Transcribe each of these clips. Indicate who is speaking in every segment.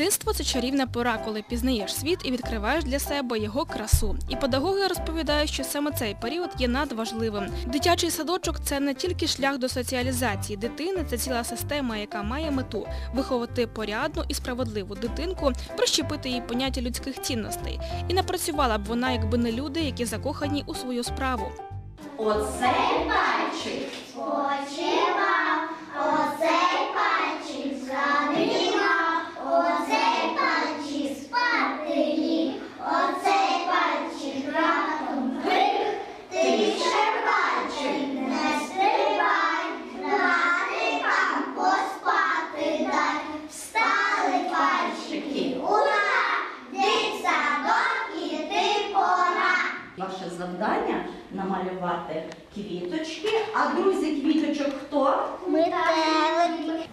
Speaker 1: Дитинство це чарівна пора, коли пізнаєш світ і відкриваєш для себе його красу. І педагоги розповідають, що саме цей період є надважливим. Дитячий садочок це не тільки шлях до соціалізації дитини, це ціла система, яка має мету виховати порядну і справедливу дитинку, прищепити їй поняття людських цінностей. І не працювала б вона, якби не люди, які закохані у свою справу.
Speaker 2: Оцей пальчик Ваше завдання намалювати квіточки, а друзі квіточок хто?
Speaker 3: Метелики.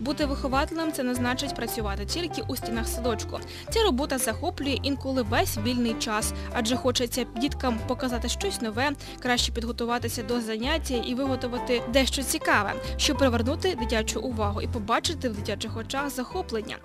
Speaker 1: Бути вихователем це не значить працювати тільки у стінах садочку. Ця робота захоплює інколи весь вільний час, адже хочеться діткам показати щось нове, краще підготуватися до заняття і виготовити дещо цікаве, щоб привернути дитячу увагу і побачити в дитячих очах захоплення.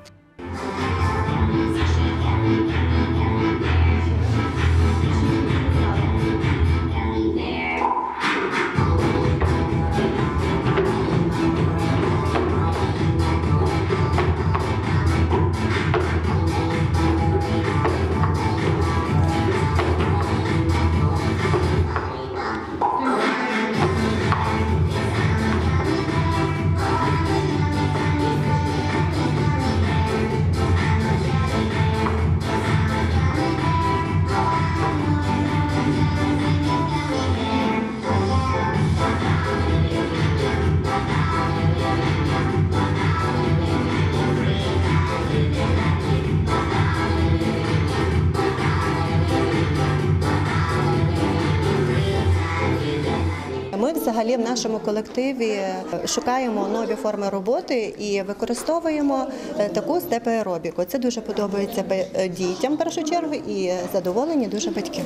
Speaker 4: Взагалі в нашому колективі е, шукаємо нові форми роботи і використовуємо таку таку степоаеробіку. Це дуже подобається бе- дітям в першу чергу і задоволені дуже батьки.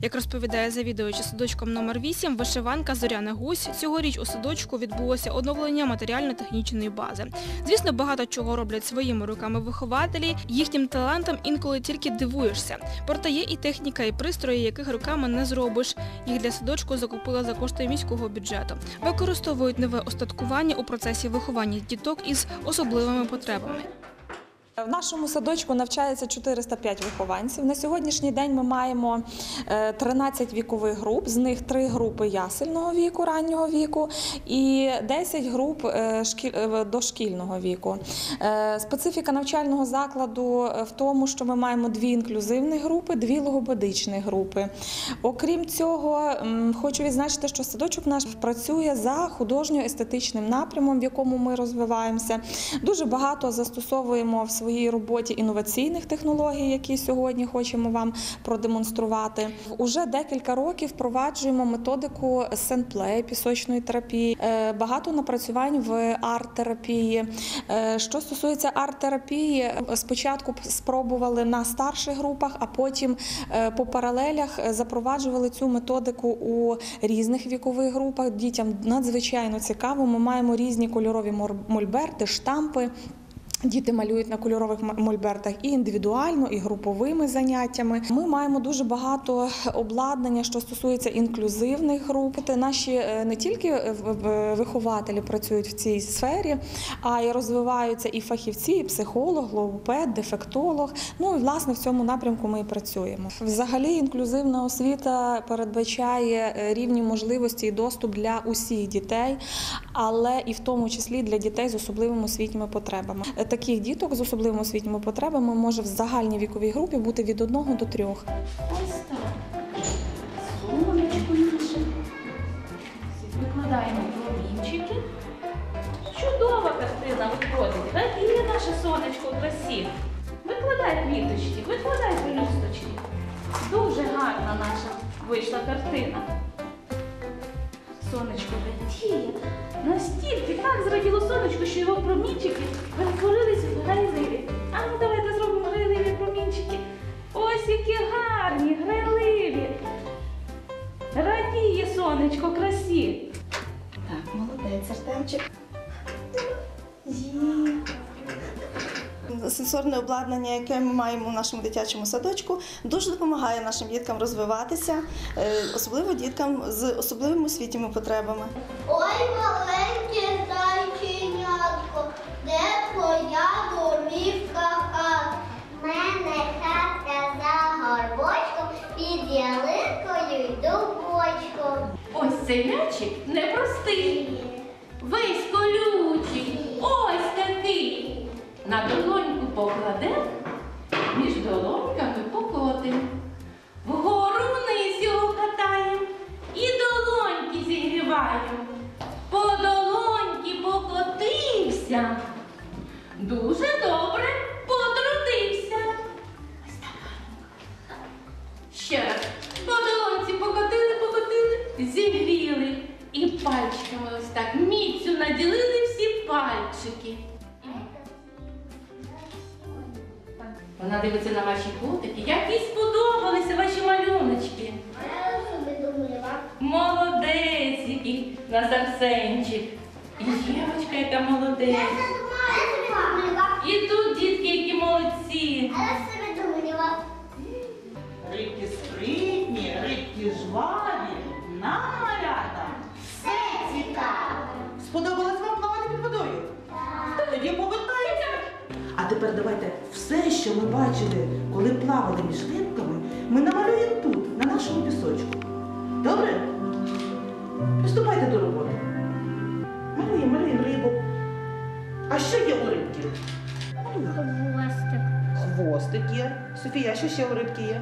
Speaker 1: Як розповідає завідувача садочком номер 8 вишиванка Зоряна Гусь, цьогоріч у садочку відбулося оновлення матеріально-технічної бази. Звісно, багато чого роблять своїми руками вихователі, їхнім талантам інколи тільки дивуєшся. Проте є і техніка, і пристрої, яких руками не зробиш. Їх для садочку закупили за кошти міського бюджету. Використовують нове остаткування у процесі виховання діток із особливими потребами.
Speaker 5: В нашому садочку навчається 405 вихованців. На сьогоднішній день ми маємо е, 13 вікових груп, з них 3 групи ясельного віку, раннього віку і 10 груп е, е, дошкільного віку. Е, Специфіка навчального закладу е, в тому, що ми маємо дві інклюзивні групи, дві логопедичні групи. Окрім цього, хочу відзначити, що садочок наш працює за художньо-естетичним напрямом, в якому ми розвиваємося. Дуже багато застосовуємо в своїй роботі інноваційних технологій, які сьогодні хочемо вам продемонструвати. Уже декілька років впроваджуємо методику сенплей, пісочної терапії, Е, багато напрацювань в арт-терапії. Е, Що стосується арт-терапії, спочатку спробували на старших групах, а потім е, по паралелях запроваджували цю методику у різних вікових групах. Дітям надзвичайно цікаво. Ми маємо різні кольорові мольберти, штампи. Діти малюють на кольорових мольбертах і індивідуально, і груповими заняттями. Ми маємо дуже багато обладнання, що стосується інклюзивних груп. Наші е, не тільки е, вихователі працюють в цій сфері, а й розвиваються і фахівці, і психолог, логопед, дефектолог. Ну і власне в цьому напрямку ми і працюємо. Взагалі, інклюзивна освіта передбачає е, рівні можливості і доступ для усіх дітей, але і в тому числі для дітей з особливими освітніми потребами. Таких діток з особливими освітніми потребами може в загальній віковій групі бути від 1 до 3.
Speaker 2: Ось так. Сонечко наше. Викладаємо промінчики. Чудова картина виходить. Так і є наше сонечко в красі. Викладай квіточки, викладай пелюсточки. Дуже гарна наша вийшла картина. Сонечко летіє. Настільки так зраділо сонечко, що його промінчики перетворились в грайливі. А ну давайте зробимо грайливі промінчики. Ось які гарні, грайливі. Радіє сонечко красі.
Speaker 6: Так, молодець, Артемчик. Сенсорне обладнання, яке ми маємо в нашому дитячому садочку, дуже допомагає нашим діткам розвиватися, е, особливо діткам з особливими освітніми потребами.
Speaker 3: Ой, маленьке зайченятко, де твоя домівка хат? Мене хатка за горбочком, під ялинкою й дубочком.
Speaker 2: Ось цей м'ячик непростий. Весь колючий, ось такий. На долоньку покладем, між долоньками покотим. Вгору вниз його катаєм і долоньки зігріваєм. По долоньки покотився. Дуже добре потрудився. Ось. Ще раз. По долонці покотили, покотили, зігріли. І пальчиками ось так міцю наділили всі пальчики. Вона дивиться на ваші котики. Як їй сподобалися ваші малюночки. Молодець, який на Арсенчик. І Євочка, яка молодець. І тут дітки, які молодці.
Speaker 7: Тепер давайте все, що ми бачили, коли плавали між рибками, ми намалюємо тут, на нашому пісочку. Добре? Приступайте до роботи. Малюємо, малюємо рибу. А що є у рибки?
Speaker 3: Хвостик.
Speaker 7: Хвостик є. Софія, що ще у рибки є?